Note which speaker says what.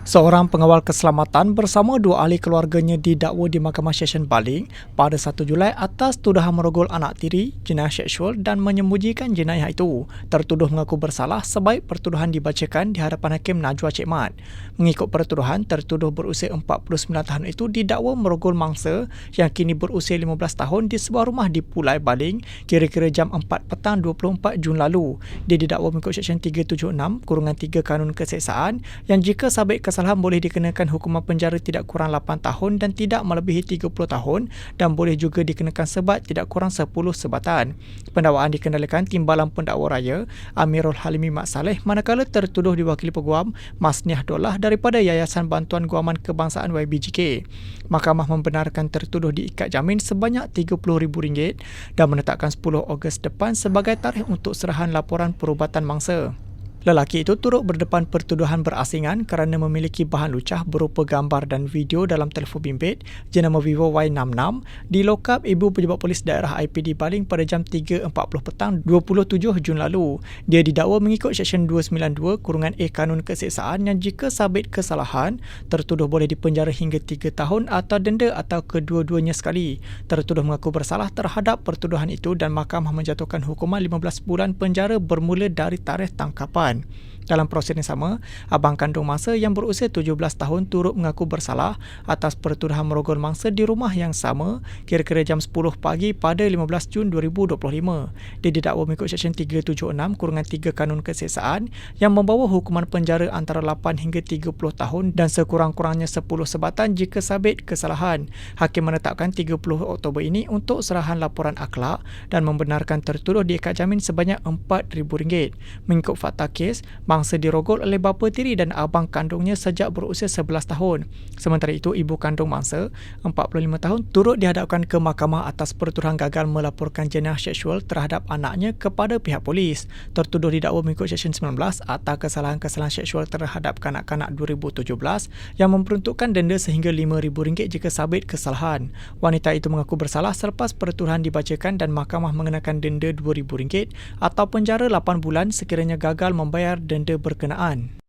Speaker 1: Seorang pengawal keselamatan bersama dua ahli keluarganya didakwa di Mahkamah Session Baling pada 1 Julai atas tuduhan merogol anak tiri, jenayah seksual dan menyembunyikan jenayah itu. Tertuduh mengaku bersalah sebaik pertuduhan dibacakan di hadapan Hakim Najwa Cik Mat. Mengikut pertuduhan, tertuduh berusia 49 tahun itu didakwa merogol mangsa yang kini berusia 15 tahun di sebuah rumah di Pulai Baling kira-kira jam 4 petang 24 Jun lalu. Dia didakwa mengikut Seksyen 376 kurungan 3 Kanun Keseksaan yang jika sabit kesalahan boleh dikenakan hukuman penjara tidak kurang 8 tahun dan tidak melebihi 30 tahun dan boleh juga dikenakan sebat tidak kurang 10 sebatan. Pendakwaan dikendalikan Timbalan Pendakwa Raya Amirul Halimi Mak Saleh manakala tertuduh diwakili peguam Masniah Dolah daripada Yayasan Bantuan Guaman Kebangsaan YBGK. Mahkamah membenarkan tertuduh diikat jamin sebanyak RM30,000 dan menetapkan 10 Ogos depan sebagai tarikh untuk serahan laporan perubatan mangsa. Lelaki itu turut berdepan pertuduhan berasingan kerana memiliki bahan lucah berupa gambar dan video dalam telefon bimbit jenama Vivo Y66 di lokap Ibu Pejabat Polis Daerah IPD Baling pada jam 3.40 petang 27 Jun lalu. Dia didakwa mengikut Seksyen 292 kurungan A Kanun Keseksaan yang jika sabit kesalahan, tertuduh boleh dipenjara hingga 3 tahun atau denda atau kedua-duanya sekali. Tertuduh mengaku bersalah terhadap pertuduhan itu dan mahkamah menjatuhkan hukuman 15 bulan penjara bermula dari tarikh tangkapan perempuan. Dalam proses yang sama, abang kandung mangsa yang berusia 17 tahun turut mengaku bersalah atas pertuduhan merogol mangsa di rumah yang sama kira-kira jam 10 pagi pada 15 Jun 2025. Dia didakwa mengikut Seksyen 376 kurungan 3 Kanun Keseksaan yang membawa hukuman penjara antara 8 hingga 30 tahun dan sekurang-kurangnya 10 sebatan jika sabit kesalahan. Hakim menetapkan 30 Oktober ini untuk serahan laporan akhlak dan membenarkan tertuduh diikat jamin sebanyak RM4,000. Mengikut fakta kes, mangsa dirogol oleh bapa tiri dan abang kandungnya sejak berusia 11 tahun. Sementara itu, ibu kandung mangsa, 45 tahun, turut dihadapkan ke mahkamah atas pertuduhan gagal melaporkan jenayah seksual terhadap anaknya kepada pihak polis. Tertuduh didakwa mengikut Seksyen 19 atas kesalahan-kesalahan seksual terhadap kanak-kanak 2017 yang memperuntukkan denda sehingga RM5,000 jika sabit kesalahan. Wanita itu mengaku bersalah selepas pertuduhan dibacakan dan mahkamah mengenakan denda RM2,000 atau penjara 8 bulan sekiranya gagal membayar denda berkenaan.